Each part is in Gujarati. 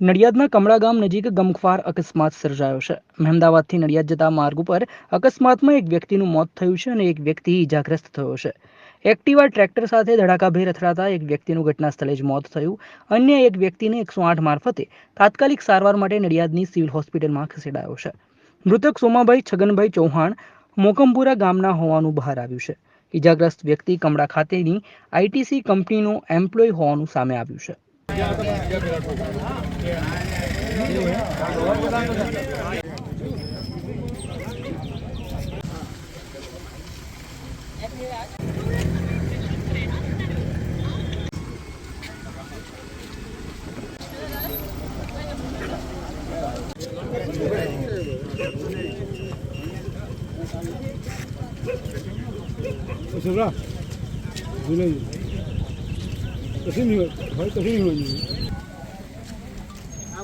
નડિયાદના કમળા ગામ નજીક ગમખ્વાર અકસ્માત સર્જાયો છે. મહેમદાવાદથી નડિયાદ જતા માર્ગ ઉપર અકસ્માતમાં એક વ્યક્તિનું મોત થયું છે અને એક વ્યક્તિ ઈજાગ્રસ્ત થયો છે. એક્ટિવા ટ્રેક્ટર સાથે ધડાકાભેર અથડાતા એક વ્યક્તિનું ઘટના સ્થળે જ મોત થયું. અન્ય એક વ્યક્તિને એકસો આઠ મારફતે તાત્કાલિક સારવાર માટે નડિયાદની સિવિલ હોસ્પિટલમાં ખસેડાયો છે. મૃતક સોમાભાઈ છગનભાઈ ચૌહાણ મોકમપુરા ગામના હોવાનું બહાર આવ્યું છે. ઈજાગ્રસ્ત વ્યક્તિ કમળા ખાતેની આઈટીસી કંપનીનો એમ્પ્લોય હોવાનું સામે આવ્યું છે. Será? Dile. Te sigo, ahorita sigo.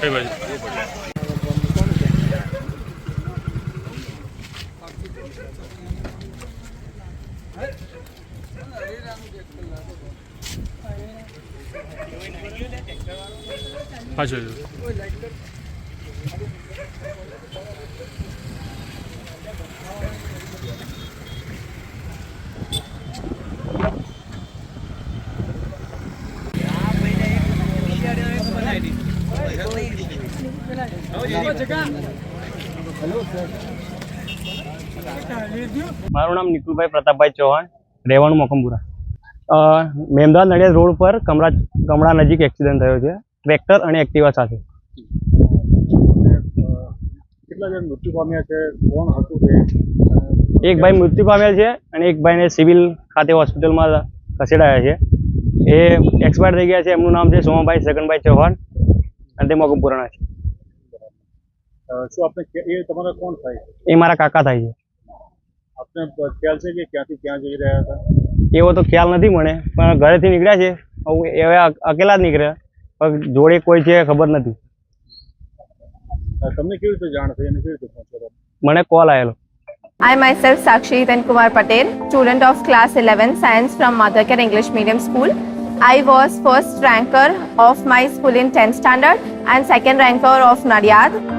કઈ બાજુ પાછળ મારું નામ નિકુલભાઈ પ્રતાપભાઈ ચૌહાણ, રેવાણું મોકમપુરા મેમદાવાદ નડિયાદ રોડ પર કમળા કમળા નજીક એક્સિડન્ટ થયો છે. ટ્રેક્ટર અને એક્ટિવા સાથે. એક ભાઈ મૃત્યુ પામ્યા છે અને એક ભાઈને સિવિલ ખાતે હોસ્પિટલમાં ખસેડાયા છે. એ એક્સપાયર થઈ ગયા છે. એમનું નામ છે સોમાભાઈ સગનભાઈ ચૌહાણ અને તે મોકમપુરાના છે. શું આપણે એ તમારા કોણ થાય એ મારા કાકા થાય છે આપને ખ્યાલ છે કે ક્યાંથી ક્યાં જઈ રહ્યા હતા એવો તો ખ્યાલ નથી મને પણ ઘરેથી નીકળ્યા છે હવે હવે અકેલા જ નીકળ્યા પણ જોડે કોઈ છે ખબર નથી તમને કેવી રીતે જાણ થઈ અને કેવી રીતે પહોંચ્યો મને કોલ આવેલો I myself Sakshi Then Kumar Patel, student of class 11 science from Madhakar English Medium School. I was first ranker of my school in 10th standard and second ranker of Nadiad.